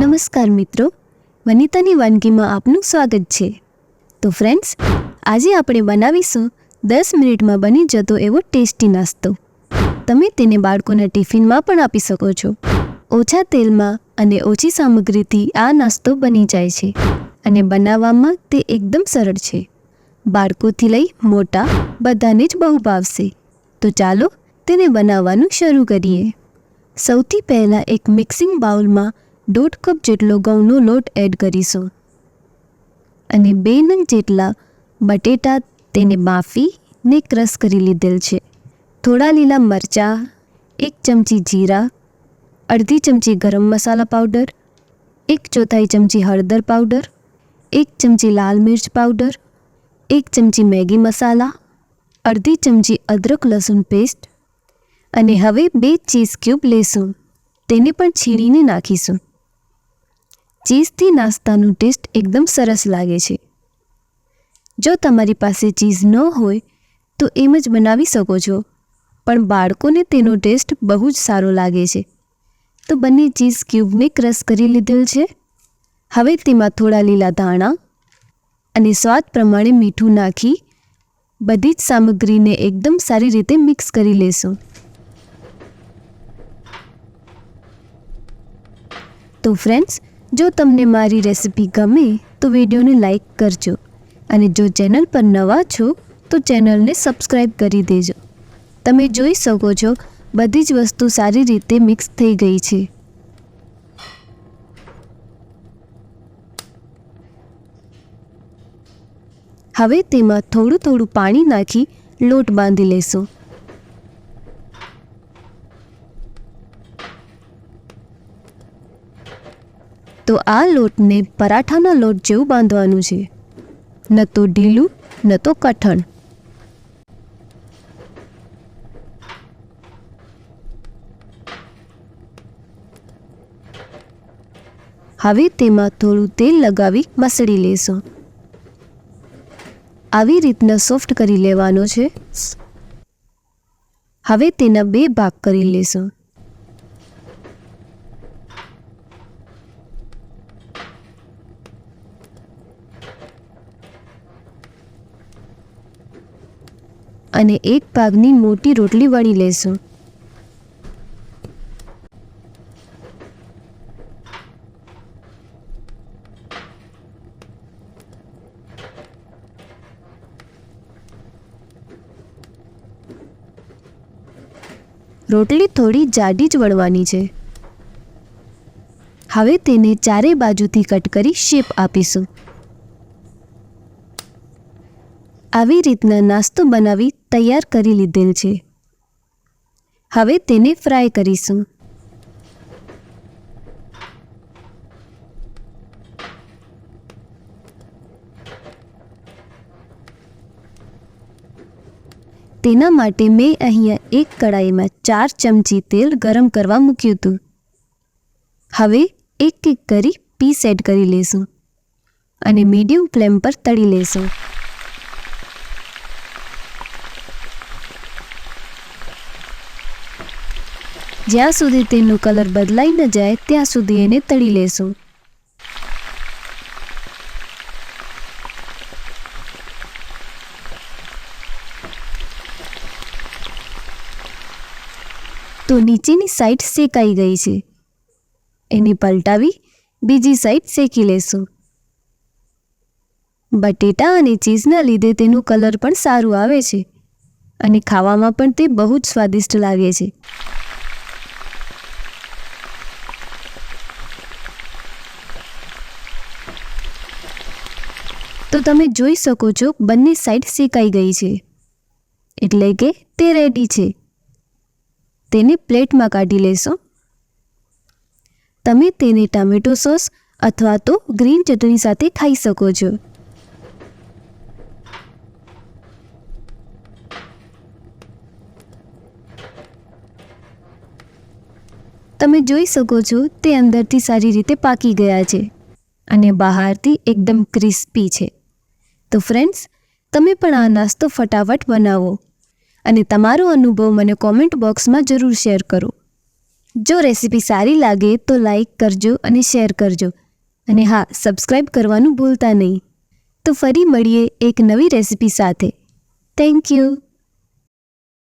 નમસ્કાર મિત્રો, વનિતાની વાનગીમાં આપનું સ્વાગત છે. તો ફ્રેન્ડ્સ આજે આપણે બનાવીશું દસ મિનિટમાં બની જતો એવો ટેસ્ટી નાસ્તો. તમે તેને બાળકોના ટિફિનમાં પણ આપી શકો છો. ઓછા તેલમાં અને ઓછી સામગ્રીથી આ નાસ્તો બની જાય છે અને બનાવવામાં તે એકદમ સરળ છે. બાળકોથી લઈ મોટા બધાને જ બહુ ભાવશે. તો ચાલો તેને બનાવવાનું શરૂ કરીએ. સૌથી પહેલાં એક મિક્સિંગ બાઉલમાં દોઢ કપ જેટલો ઘઉંનો લોટ એડ કરીશું. અને બે નંગ જેટલા બટેટા તેને બાફી ને ક્રશ કરી લીધેલ છે. થોડા લીલા મરચાં, એક ચમચી જીરા, અડધી ચમચી ગરમ મસાલા પાવડર, એક ચોથાઈ ચમચી હળદર પાવડર, એક ચમચી લાલ મિર્ચ પાવડર, એક ચમચી મેગી મસાલા, અડધી ચમચી અદરક લસણ પેસ્ટ અને હવે બે ચીઝ ક્યુબ લેશું. તેને પણ છીણીને નાખીશું. ચીઝથી નાસ્તાનું ટેસ્ટ એકદમ સરસ લાગે છે. જો તમારી પાસે ચીઝ ન હોય, તો એમ જ બનાવી શકો છો. પણ બાળકોને તેનો ટેસ્ટ બહુ જ સારો લાગે છે. તો બંને ચીઝ ક્યુબને ક્રશ કરી લીધેલ છે. હવે તેમાં થોડા લીલા ધાણા અને સ્વાદ પ્રમાણે મીઠું નાખી બધી જ સામગ્રીને એકદમ સારી રીતે મિક્સ કરી લેશું. તો ફ્રેન્ડ્સ જો તમને મારી રેસિપી ગમે, તો વિડીયોને લાઈક કરજો. અને જો ચેનલ પર નવા છો, તો ચેનલને સબસ્ક્રાઈબ કરી દેજો. તમે જોઈ શકો છો, બધી જ વસ્તુ સારી રીતે મિક્સ થઈ ગઈ છે. હવે તેમાં થોડું થોડું પાણી નાખી લોટ બાંધી લેશું. તો આ લોટને પરાઠાના લોટ જેવું બાંધવાનું છે. ન તો ઢીલું, ન તો કઠણ. હવે તેમાં થોડું તેલ લગાવી મસળી લેશું. આવી રીતના સોફ્ટ કરી લેવાનો છે. હવે તેના બે ભાગ કરી લેશું. અને એક ભાગની મોટી રોટલી વણી લેશું. રોટલી થોડી જાડી જ વળવાની છે. હવે તેને ચારે બાજુથી કટ કરી શેપ આપીશું. આવી રીતના નાસ્તો બનાવી તૈયાર કરી લીધેલ છે. હવે તેને ફ્રાય કરીશું. તેના માટે મેં અહીંયા એક કડાઈમાં ચાર ચમચી તેલ ગરમ કરવા મૂક્યું હતું. હવે એક એક કરી પીસ એડ કરી લેશું અને મીડિયમ ફ્લેમ પર તળી લેશું. જ્યાં સુધી તેનો કલર બદલાઈ ન જાય, ત્યાં સુધી એને તળી લેશું. તો નીચેની સાઈડ શેકાઈ ગઈ છે. એને પલટાવી બીજી સાઈડ શેકી લેશું. બટેટા અને ચીઝના લીધે તેનું કલર પણ સારું આવે છે અને ખાવામાં પણ તે બહુ જ સ્વાદિષ્ટ લાગે છે. તો તમે જોઈ શકો છો, બંને સાઈડ શેકાઈ ગઈ છે. એટલે કે તે રેડી છે. તેને પ્લેટમાં કાઢી લેશો. તમે તેને ટામેટો સોસ અથવા તો ગ્રીન ચટણી સાથે ખાઈ શકો છો. તમે જોઈ શકો છો, તે અંદરથી સારી રીતે પાકી ગયા છે અને બહારથી એકદમ ક્રિસ્પી છે. તો ફ્રેન્ડ્સ તમે પણ આ નાસ્તો ફટાફટ બનાવો અને તમારો અનુભવ મને કોમેન્ટ બોક્સમાં જરૂર શેર કરો. જો રેસીપી સારી લાગે તો લાઈક કરજો અને શેર કરજો. અને હા સબસ્ક્રાઈબ કરવાનું ભૂલતા નહીં. તો ફરી મળીએ એક નવી રેસીપી સાથે. Thank you